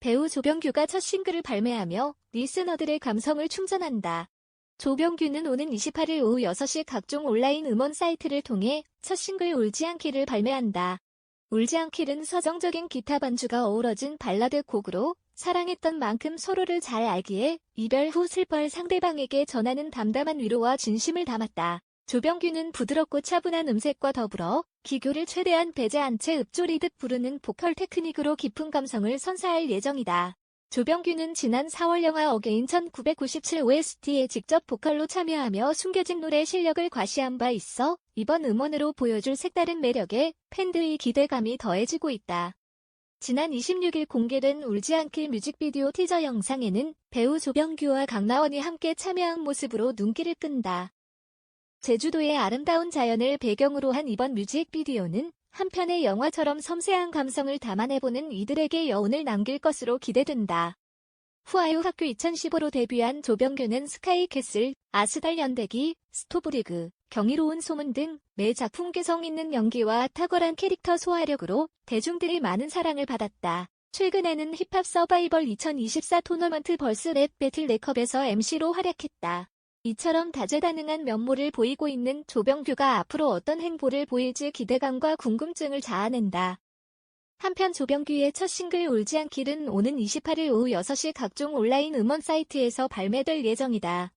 배우 조병규가 첫 싱글을 발매하며 리스너들의 감성을 충전한다. 조병규는 오는 28일 오후 6시 각종 온라인 음원 사이트를 통해 첫 싱글 울지 않기를 발매한다. 울지 않기는 서정적인 기타 반주가 어우러진 발라드 곡으로 사랑했던 만큼 서로를 잘 알기에 이별 후 슬퍼할 상대방에게 전하는 담담한 위로와 진심을 담았다. 조병규는 부드럽고 차분한 음색과 더불어 기교를 최대한 배제한 채 읍조리듯 부르는 보컬 테크닉으로 깊은 감성을 선사할 예정이다. 조병규는 지난 4월 영화 어게인 1997 OST에 직접 보컬로 참여하며 숨겨진 노래 실력을 과시한 바 있어 이번 음원으로 보여줄 색다른 매력에 팬들의 기대감이 더해지고 있다. 지난 26일 공개된 울지 않길 뮤직비디오 티저 영상에는 배우 조병규와 강나원이 함께 참여한 모습으로 눈길을 끈다. 제주도의 아름다운 자연을 배경으로 한 이번 뮤직비디오는 한편의 영화처럼 섬세한 감성을 담아내보는 이들에게 여운을 남길 것으로 기대된다. 후아유 학교 2015로 데뷔한 조병규는 스카이캐슬, 아스달 연대기, 스토브리그, 경이로운 소문 등 매 작품 개성 있는 연기와 탁월한 캐릭터 소화력으로 대중들이 많은 사랑을 받았다. 최근에는 힙합 서바이벌 2024 토너먼트 벌스 랩 배틀 네컵에서 MC로 활약했다. 이처럼 다재다능한 면모를 보이고 있는 조병규가 앞으로 어떤 행보를 보일지 기대감과 궁금증을 자아낸다. 한편 조병규의 첫 싱글 울지 않길은 오는 28일 오후 6시 각종 온라인 음원 사이트에서 발매될 예정이다.